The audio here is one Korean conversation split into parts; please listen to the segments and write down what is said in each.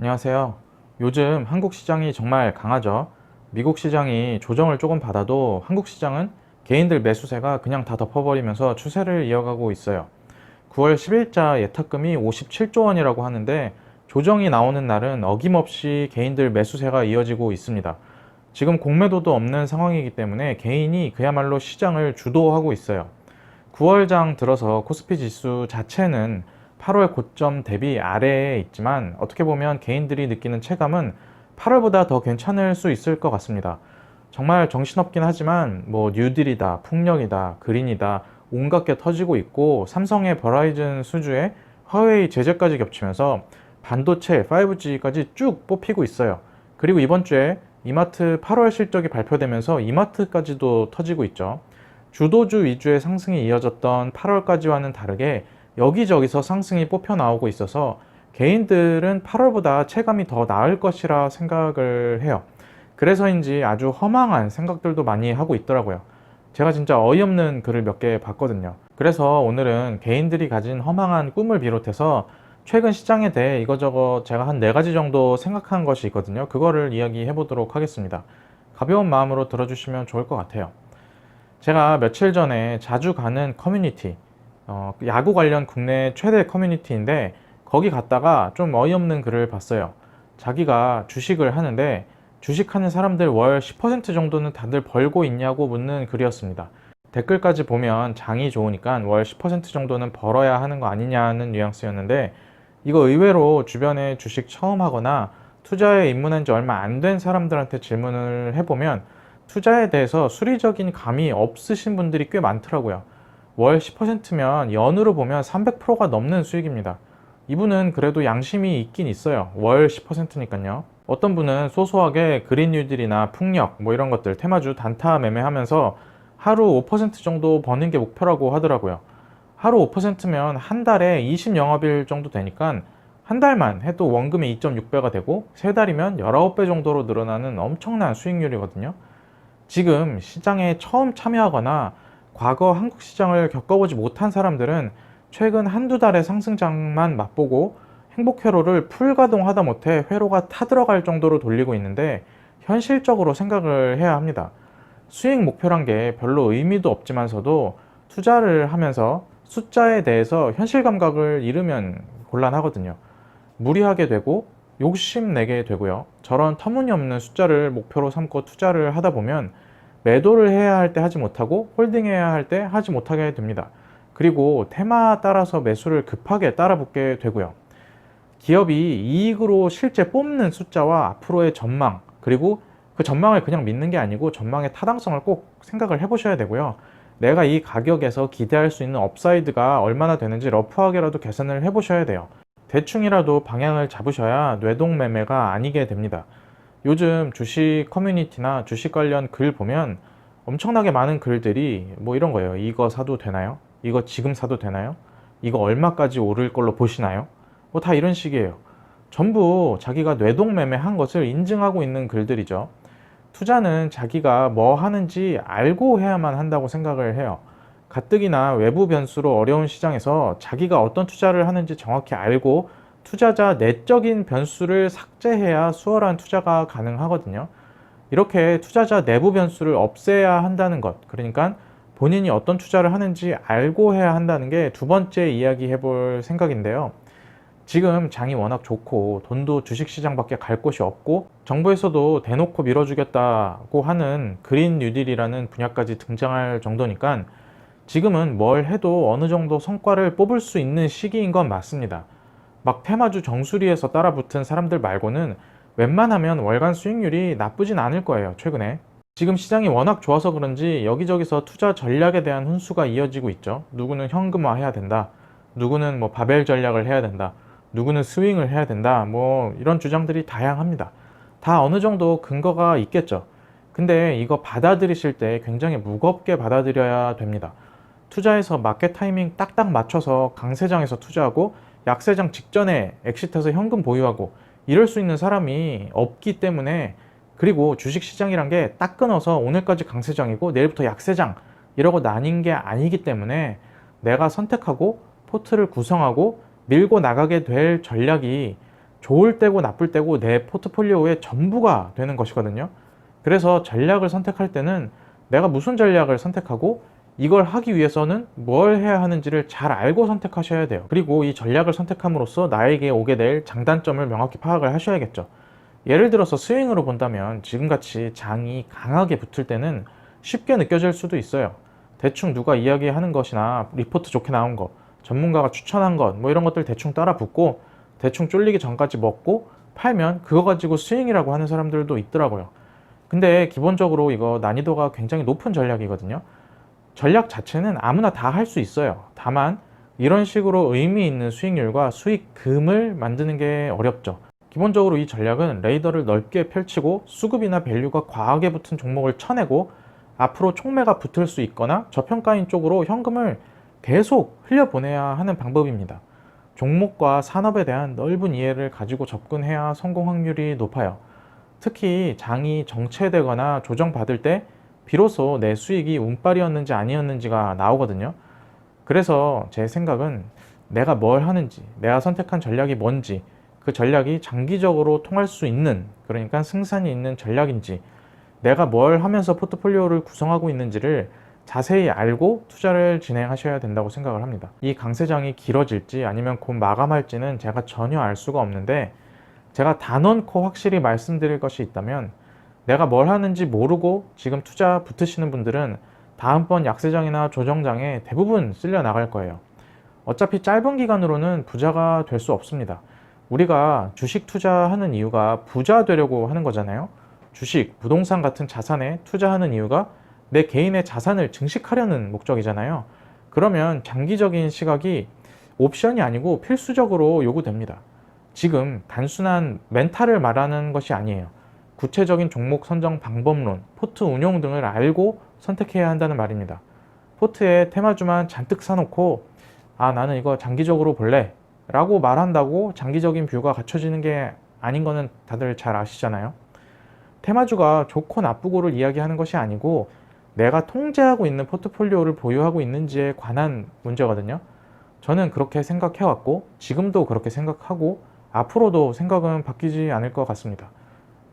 안녕하세요. 요즘 한국 시장이 정말 강하죠. 미국 시장이 조정을 조금 받아도 한국 시장은 개인들 매수세가 그냥 다 덮어버리면서 추세를 이어가고 있어요. 9월 10일자 예탁금이 57조 원이라고 하는데 조정이 나오는 날은 어김없이 개인들 매수세가 이어지고 있습니다. 지금 공매도도 없는 상황이기 때문에 개인이 그야말로 시장을 주도하고 있어요. 9월장 들어서 코스피 지수 자체는 8월 고점 대비 아래에 있지만 어떻게 보면 개인들이 느끼는 체감은 8월보다 더 괜찮을 수 있을 것 같습니다. 정말 정신없긴 하지만 뭐 뉴딜이다, 풍력이다, 그린이다 온갖 게 터지고 있고 삼성의 버라이즌 수주에 화웨이 제재까지 겹치면서 반도체 5G까지 쭉 뽑히고 있어요. 그리고 이번 주에 이마트 8월 실적이 발표되면서 이마트까지도 터지고 있죠. 주도주 위주의 상승이 이어졌던 8월까지와는 다르게 여기저기서 상승이 뽑혀 나오고 있어서 개인들은 8월보다 체감이 더 나을 것이라 생각을 해요. 그래서인지 아주 허망한 생각들도 많이 하고 있더라고요. 제가 진짜 어이없는 글을 몇 개 봤거든요. 그래서 오늘은 개인들이 가진 허망한 꿈을 비롯해서 최근 시장에 대해 이거저거 제가 한 네 가지 정도 생각한 것이 있거든요. 그거를 이야기해 보도록 하겠습니다. 가벼운 마음으로 들어주시면 좋을 것 같아요. 제가 며칠 전에 자주 가는 커뮤니티, 어, 야구 관련 국내 최대 커뮤니티인데 거기 갔다가 좀 어이없는 글을 봤어요. 자기가 주식을 하는데 주식하는 사람들 월 10% 정도는 다들 벌고 있냐고 묻는 글이었습니다. 댓글까지 보면 장이 좋으니까 월 10% 정도는 벌어야 하는 거 아니냐는 뉘앙스였는데 이거 의외로 주변에 주식 처음 하거나 투자에 입문한 지 얼마 안 된 사람들한테 질문을 해보면 투자에 대해서 수리적인 감이 없으신 분들이 꽤 많더라고요. 월 10%면 연으로 보면 300%가 넘는 수익입니다. 이분은 그래도 양심이 있긴 있어요. 월 10%니까요. 어떤 분은 소소하게 그린 뉴딜이나 풍력 뭐 이런 것들 테마주 단타 매매하면서 하루 5% 정도 버는 게 목표라고 하더라고요. 하루 5%면 한 달에 20 영업일 정도 되니까 한 달만 해도 원금이 2.6배가 되고 세 달이면 19배 정도로 늘어나는 엄청난 수익률이거든요. 지금 시장에 처음 참여하거나 과거 한국 시장을 겪어보지 못한 사람들은 최근 한두 달의 상승장만 맛보고 행복 회로를 풀 가동하다 못해 회로가 타들어갈 정도로 돌리고 있는데 현실적으로 생각을 해야 합니다. 수익 목표란 게 별로 의미도 없지만서도 투자를 하면서 숫자에 대해서 현실 감각을 잃으면 곤란하거든요. 무리하게 되고 욕심내게 되고요. 저런 터무니없는 숫자를 목표로 삼고 투자를 하다 보면 매도를 해야 할 때 하지 못하고 홀딩해야 할 때 하지 못하게 됩니다. 그리고 테마 따라서 매수를 급하게 따라붙게 되고요. 기업이 이익으로 실제 뽑는 숫자와 앞으로의 전망, 그리고 그 전망을 그냥 믿는 게 아니고 전망의 타당성을 꼭 생각을 해보셔야 되고요. 내가 이 가격에서 기대할 수 있는 업사이드가 얼마나 되는지 러프하게라도 계산을 해보셔야 돼요. 대충이라도 방향을 잡으셔야 뇌동 매매가 아니게 됩니다. 요즘 주식 커뮤니티나 주식 관련 글 보면 엄청나게 많은 글들이 뭐 이런 거예요. 이거 사도 되나요? 이거 지금 사도 되나요? 이거 얼마까지 오를 걸로 보시나요? 뭐 다 이런 식이에요. 전부 자기가 뇌동매매 한 것을 인증하고 있는 글들이죠. 투자는 자기가 뭐 하는지 알고 해야만 한다고 생각을 해요. 가뜩이나 외부 변수로 어려운 시장에서 자기가 어떤 투자를 하는지 정확히 알고 투자자 내적인 변수를 삭제해야 수월한 투자가 가능하거든요. 이렇게 투자자 내부 변수를 없애야 한다는 것. 그러니까 본인이 어떤 투자를 하는지 알고 해야 한다는 게 두 번째 이야기 해볼 생각인데요. 지금 장이 워낙 좋고 돈도 주식시장밖에 갈 곳이 없고 정부에서도 대놓고 밀어주겠다고 하는 그린 뉴딜이라는 분야까지 등장할 정도니까 지금은 뭘 해도 어느 정도 성과를 뽑을 수 있는 시기인 건 맞습니다. 막 테마주 정수리에서 따라붙은 사람들 말고는 웬만하면 월간 수익률이 나쁘진 않을 거예요, 최근에. 지금 시장이 워낙 좋아서 그런지 여기저기서 투자 전략에 대한 훈수가 이어지고 있죠. 누구는 현금화 해야 된다. 누구는 뭐 바벨 전략을 해야 된다. 누구는 스윙을 해야 된다. 뭐 이런 주장들이 다양합니다. 다 어느 정도 근거가 있겠죠. 근데 이거 받아들이실 때 굉장히 무겁게 받아들여야 됩니다. 투자에서 마켓 타이밍 딱딱 맞춰서 강세장에서 투자하고 약세장 직전에 엑시트해서 현금 보유하고 이럴 수 있는 사람이 없기 때문에 그리고 주식 시장이란 게 딱 끊어서 오늘까지 강세장이고 내일부터 약세장 이러고 나뉜 게 아니기 때문에 내가 선택하고 포트를 구성하고 밀고 나가게 될 전략이 좋을 때고 나쁠 때고 내 포트폴리오의 전부가 되는 것이거든요. 그래서 전략을 선택할 때는 내가 무슨 전략을 선택하고 이걸 하기 위해서는 뭘 해야 하는지를 잘 알고 선택하셔야 돼요. 그리고 이 전략을 선택함으로써 나에게 오게 될 장단점을 명확히 파악을 하셔야겠죠. 예를 들어서 스윙으로 본다면 지금같이 장이 강하게 붙을 때는 쉽게 느껴질 수도 있어요. 대충 누가 이야기하는 것이나 리포트 좋게 나온 것, 전문가가 추천한 것, 뭐 이런 것들 대충 따라 붙고 대충 쫄리기 전까지 먹고 팔면 그거 가지고 스윙이라고 하는 사람들도 있더라고요. 근데 기본적으로 이거 난이도가 굉장히 높은 전략이거든요. 전략 자체는 아무나 다 할 수 있어요. 다만 이런 식으로 의미 있는 수익률과 수익금을 만드는 게 어렵죠. 기본적으로 이 전략은 레이더를 넓게 펼치고 수급이나 밸류가 과하게 붙은 종목을 쳐내고 앞으로 총매가 붙을 수 있거나 저평가인 쪽으로 현금을 계속 흘려보내야 하는 방법입니다. 종목과 산업에 대한 넓은 이해를 가지고 접근해야 성공 확률이 높아요. 특히 장이 정체되거나 조정받을 때 비로소 내 수익이 운빨이었는지 아니었는지가 나오거든요. 그래서 제 생각은 내가 뭘 하는지, 내가 선택한 전략이 뭔지, 그 전략이 장기적으로 통할 수 있는, 그러니까 승산이 있는 전략인지, 내가 뭘 하면서 포트폴리오를 구성하고 있는지를 자세히 알고 투자를 진행하셔야 된다고 생각을 합니다. 이 강세장이 길어질지 아니면 곧 마감할지는 제가 전혀 알 수가 없는데 제가 단언코 확실히 말씀드릴 것이 있다면 내가 뭘 하는지 모르고 지금 투자 붙으시는 분들은 다음번 약세장이나 조정장에 대부분 쓸려 나갈 거예요. 어차피 짧은 기간으로는 부자가 될 수 없습니다. 우리가 주식 투자하는 이유가 부자 되려고 하는 거잖아요. 주식, 부동산 같은 자산에 투자하는 이유가 내 개인의 자산을 증식하려는 목적이잖아요. 그러면 장기적인 시각이 옵션이 아니고 필수적으로 요구됩니다. 지금 단순한 멘탈을 말하는 것이 아니에요. 구체적인 종목 선정 방법론, 포트 운용 등을 알고 선택해야 한다는 말입니다. 포트에 테마주만 잔뜩 사놓고 아 나는 이거 장기적으로 볼래 라고 말한다고 장기적인 뷰가 갖춰지는 게 아닌 거는 다들 잘 아시잖아요. 테마주가 좋고 나쁘고를 이야기하는 것이 아니고 내가 통제하고 있는 포트폴리오를 보유하고 있는지에 관한 문제거든요. 저는 그렇게 생각해왔고 지금도 그렇게 생각하고 앞으로도 생각은 바뀌지 않을 것 같습니다.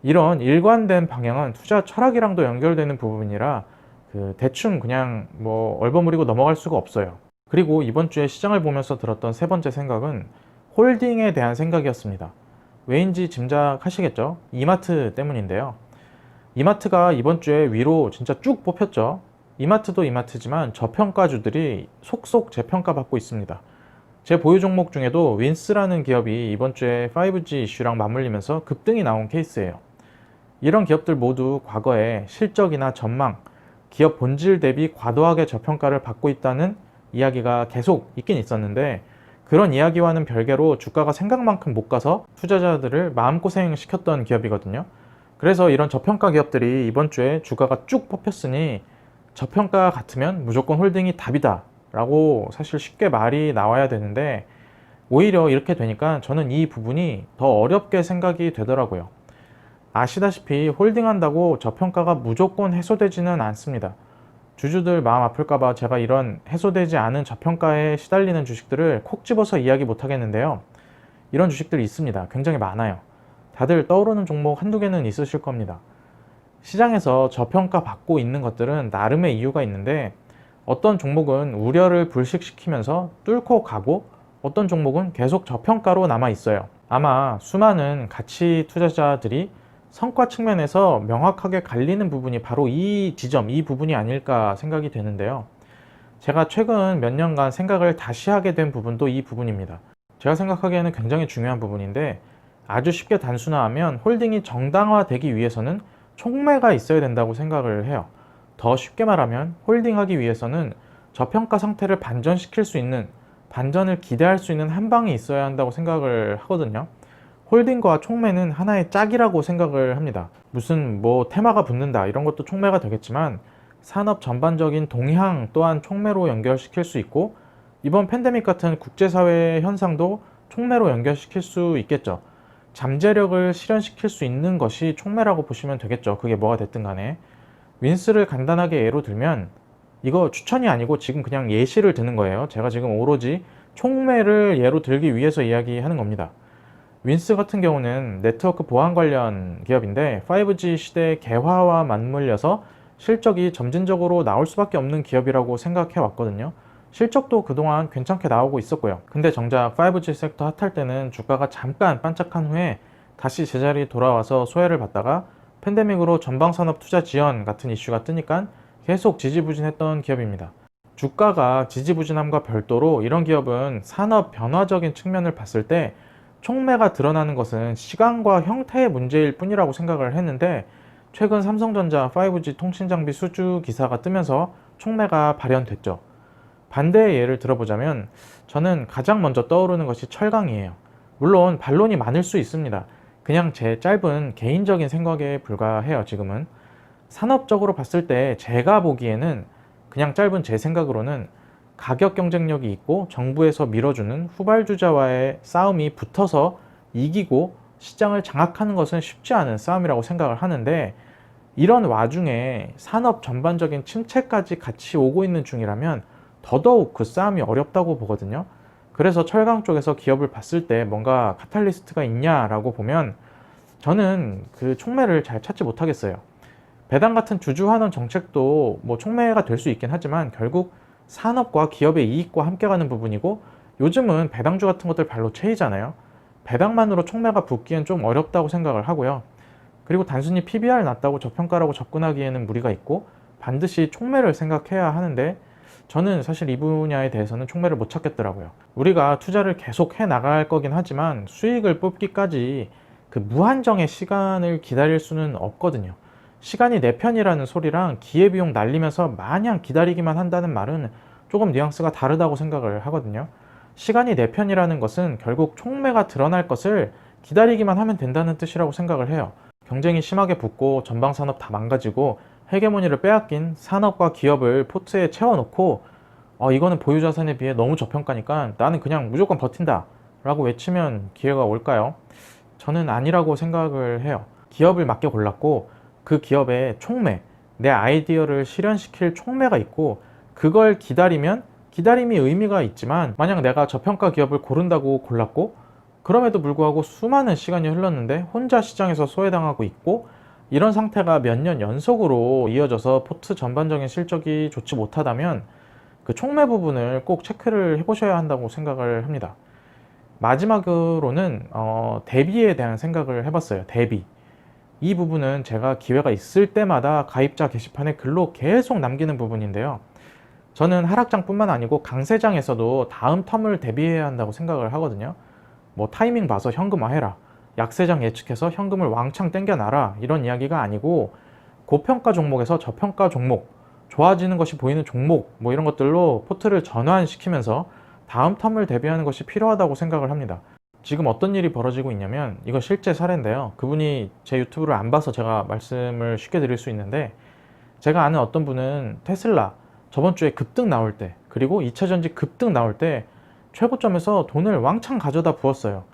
이런 일관된 방향은 투자 철학이랑도 연결되는 부분이라 그 대충 그냥 뭐 얼버무리고 넘어갈 수가 없어요. 그리고 이번 주에 시장을 보면서 들었던 세 번째 생각은 홀딩에 대한 생각이었습니다. 왜인지 짐작하시겠죠? 이마트 때문인데요. 이마트가 이번 주에 위로 진짜 쭉 뽑혔죠. 이마트도 이마트지만 저평가주들이 속속 재평가 받고 있습니다. 제 보유 종목 중에도 윈스라는 기업이 이번 주에 5G 이슈랑 맞물리면서 급등이 나온 케이스예요. 이런 기업들 모두 과거에 실적이나 전망, 기업 본질 대비 과도하게 저평가를 받고 있다는 이야기가 계속 있긴 있었는데 그런 이야기와는 별개로 주가가 생각만큼 못 가서 투자자들을 마음고생 시켰던 기업이거든요. 그래서 이런 저평가 기업들이 이번 주에 주가가 쭉 뽑혔으니 저평가 같으면 무조건 홀딩이 답이다 라고 사실 쉽게 말이 나와야 되는데 오히려 이렇게 되니까 저는 이 부분이 더 어렵게 생각이 되더라고요. 아시다시피 홀딩한다고 저평가가 무조건 해소되지는 않습니다. 주주들 마음 아플까봐 제가 이런 해소되지 않은 저평가에 시달리는 주식들을 콕 집어서 이야기 못 하겠는데요. 이런 주식들이 있습니다. 굉장히 많아요. 다들 떠오르는 종목 한두 개는 있으실 겁니다. 시장에서 저평가 받고 있는 것들은 나름의 이유가 있는데 어떤 종목은 우려를 불식시키면서 뚫고 가고 어떤 종목은 계속 저평가로 남아 있어요. 아마 수많은 가치 투자자들이 성과 측면에서 명확하게 갈리는 부분이 바로 이 지점, 이 부분이 아닐까 생각이 되는데요. 제가 최근 몇 년간 생각을 다시 하게 된 부분도 이 부분입니다. 제가 생각하기에는 굉장히 중요한 부분인데 아주 쉽게 단순화하면 홀딩이 정당화되기 위해서는 총매가 있어야 된다고 생각을 해요. 더 쉽게 말하면 홀딩하기 위해서는 저평가 상태를 반전시킬 수 있는 반전을 기대할 수 있는 한 방이 있어야 한다고 생각을 하거든요. 홀딩과 총매는 하나의 짝이라고 생각을 합니다. 무슨 뭐 테마가 붙는다 이런 것도 총매가 되겠지만 산업 전반적인 동향 또한 총매로 연결시킬 수 있고 이번 팬데믹 같은 국제사회 현상도 총매로 연결시킬 수 있겠죠. 잠재력을 실현시킬 수 있는 것이 총매라고 보시면 되겠죠. 그게 뭐가 됐든 간에. 윈스를 간단하게 예로 들면 이거 추천이 아니고 지금 그냥 예시를 드는 거예요. 제가 지금 오로지 총매를 예로 들기 위해서 이야기하는 겁니다. 윈스 같은 경우는 네트워크 보안 관련 기업인데 5G 시대 개화와 맞물려서 실적이 점진적으로 나올 수밖에 없는 기업이라고 생각해 왔거든요. 실적도 그동안 괜찮게 나오고 있었고요. 근데 정작 5G 섹터 핫할 때는 주가가 잠깐 반짝한 후에 다시 제자리 돌아와서 소외를 받다가 팬데믹으로 전방산업 투자 지연 같은 이슈가 뜨니까 계속 지지부진했던 기업입니다. 주가가 지지부진함과 별도로 이런 기업은 산업 변화적인 측면을 봤을 때 총매가 드러나는 것은 시간과 형태의 문제일 뿐이라고 생각을 했는데 최근 삼성전자 5G 통신장비 수주 기사가 뜨면서 총매가 발현됐죠. 반대의 예를 들어보자면 저는 가장 먼저 떠오르는 것이 철강이에요. 물론 반론이 많을 수 있습니다. 그냥 제 짧은 개인적인 생각에 불과해요, 지금은. 산업적으로 봤을 때 제가 보기에는 그냥 짧은 제 생각으로는 가격 경쟁력이 있고 정부에서 밀어주는 후발주자와의 싸움이 붙어서 이기고 시장을 장악하는 것은 쉽지 않은 싸움이라고 생각을 하는데 이런 와중에 산업 전반적인 침체까지 같이 오고 있는 중이라면 더더욱 그 싸움이 어렵다고 보거든요. 그래서 철강 쪽에서 기업을 봤을 때 뭔가 카탈리스트가 있냐라고 보면 저는 그 촉매를 잘 찾지 못하겠어요. 배당 같은 주주환원 정책도 뭐 촉매가 될 수 있긴 하지만 결국 산업과 기업의 이익과 함께 가는 부분이고 요즘은 배당주 같은 것들 발로 채이잖아요. 배당만으로 촉매가 붙기엔 좀 어렵다고 생각을 하고요. 그리고 단순히 PBR 낮다고 저평가라고 접근하기에는 무리가 있고 반드시 촉매를 생각해야 하는데 저는 사실 이 분야에 대해서는 촉매를 못 찾겠더라고요. 우리가 투자를 계속 해 나갈 거긴 하지만 수익을 뽑기까지 그 무한정의 시간을 기다릴 수는 없거든요. 시간이 내 편이라는 소리랑 기회비용 날리면서 마냥 기다리기만 한다는 말은 조금 뉘앙스가 다르다고 생각을 하거든요. 시간이 내 편이라는 것은 결국 촉매가 드러날 것을 기다리기만 하면 된다는 뜻이라고 생각을 해요. 경쟁이 심하게 붙고 전방산업 다 망가지고 헤게모니를 빼앗긴 산업과 기업을 포트에 채워놓고 어, 이거는 보유자산에 비해 너무 저평가니까 나는 그냥 무조건 버틴다 라고 외치면 기회가 올까요? 저는 아니라고 생각을 해요. 기업을 맡겨 골랐고 그 기업의 촉매, 내 아이디어를 실현시킬 촉매가 있고 그걸 기다리면 기다림이 의미가 있지만 만약 내가 저평가 기업을 고른다고 골랐고 그럼에도 불구하고 수많은 시간이 흘렀는데 혼자 시장에서 소외당하고 있고 이런 상태가 몇 년 연속으로 이어져서 포트 전반적인 실적이 좋지 못하다면 그 촉매 부분을 꼭 체크를 해보셔야 한다고 생각을 합니다. 마지막으로는 어, 대비에 대한 생각을 해봤어요. 대비. 이 부분은 제가 기회가 있을 때마다 가입자 게시판에 글로 계속 남기는 부분인데요. 저는 하락장뿐만 아니고 강세장에서도 다음 텀을 대비해야 한다고 생각을 하거든요. 뭐 타이밍 봐서 현금화해라. 약세장 예측해서 현금을 왕창 땡겨놔라. 이런 이야기가 아니고 고평가 종목에서 저평가 종목, 좋아지는 것이 보이는 종목, 뭐 이런 것들로 포트를 전환시키면서 다음 텀을 대비하는 것이 필요하다고 생각을 합니다. 지금 어떤 일이 벌어지고 있냐면 이거 실제 사례인데요. 그분이 제 유튜브를 안 봐서 제가 말씀을 쉽게 드릴 수 있는데 제가 아는 어떤 분은 테슬라 저번 주에 급등 나올 때 그리고 2차 전지 급등 나올 때 최고점에서 돈을 왕창 가져다 부었어요.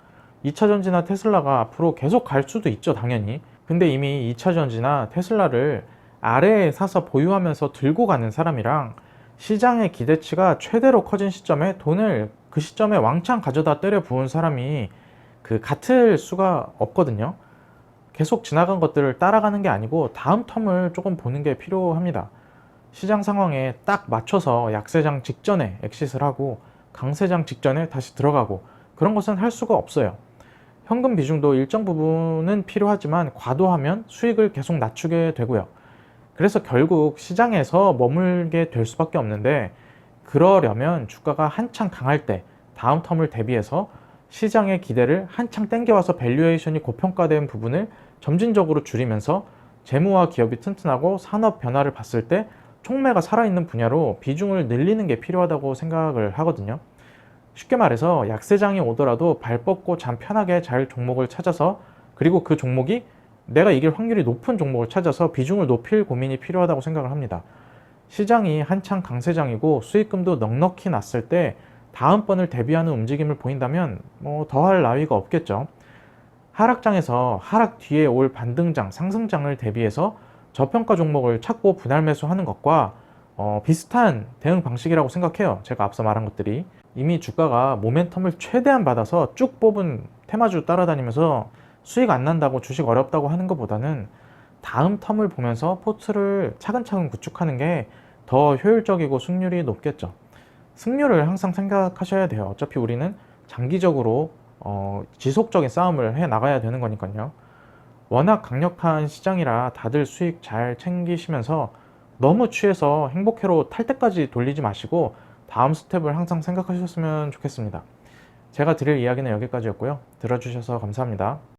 2차 전지나 테슬라가 앞으로 계속 갈 수도 있죠, 당연히. 근데 이미 2차 전지나 테슬라를 아래에 사서 보유하면서 들고 가는 사람이랑 시장의 기대치가 최대로 커진 시점에 돈을 그 시점에 왕창 가져다 때려 부은 사람이 그 같을 수가 없거든요. 계속 지나간 것들을 따라가는 게 아니고 다음 텀을 조금 보는 게 필요합니다. 시장 상황에 딱 맞춰서 약세장 직전에 엑시스를 하고 강세장 직전에 다시 들어가고 그런 것은 할 수가 없어요. 현금 비중도 일정 부분은 필요하지만 과도하면 수익을 계속 낮추게 되고요. 그래서 결국 시장에서 머물게 될 수밖에 없는데 그러려면 주가가 한창 강할 때 다음 텀을 대비해서 시장의 기대를 한창 땡겨와서 밸류에이션이 고평가된 부분을 점진적으로 줄이면서 재무와 기업이 튼튼하고 산업 변화를 봤을 때 촉매가 살아있는 분야로 비중을 늘리는 게 필요하다고 생각을 하거든요. 쉽게 말해서 약세장이 오더라도 발 뻗고 잠 편하게 잘 종목을 찾아서 그리고 그 종목이 내가 이길 확률이 높은 종목을 찾아서 비중을 높일 고민이 필요하다고 생각을 합니다. 시장이 한창 강세장이고 수익금도 넉넉히 났을 때 다음번을 대비하는 움직임을 보인다면 뭐 더할 나위가 없겠죠. 하락장에서 하락 뒤에 올 반등장, 상승장을 대비해서 저평가 종목을 찾고 분할 매수하는 것과 어, 비슷한 대응 방식이라고 생각해요. 제가 앞서 말한 것들이. 이미 주가가 모멘텀을 최대한 받아서 쭉 뽑은 테마주 따라다니면서 수익 안 난다고 주식 어렵다고 하는 것보다는 다음 텀을 보면서 포트를 차근차근 구축하는 게 더 효율적이고 승률이 높겠죠. 승률을 항상 생각하셔야 돼요. 어차피 우리는 장기적으로 어, 지속적인 싸움을 해 나가야 되는 거니까요. 워낙 강력한 시장이라 다들 수익 잘 챙기시면서 너무 취해서 행복회로 탈 때까지 돌리지 마시고 다음 스텝을 항상 생각하셨으면 좋겠습니다. 제가 드릴 이야기는 여기까지였고요. 들어주셔서 감사합니다.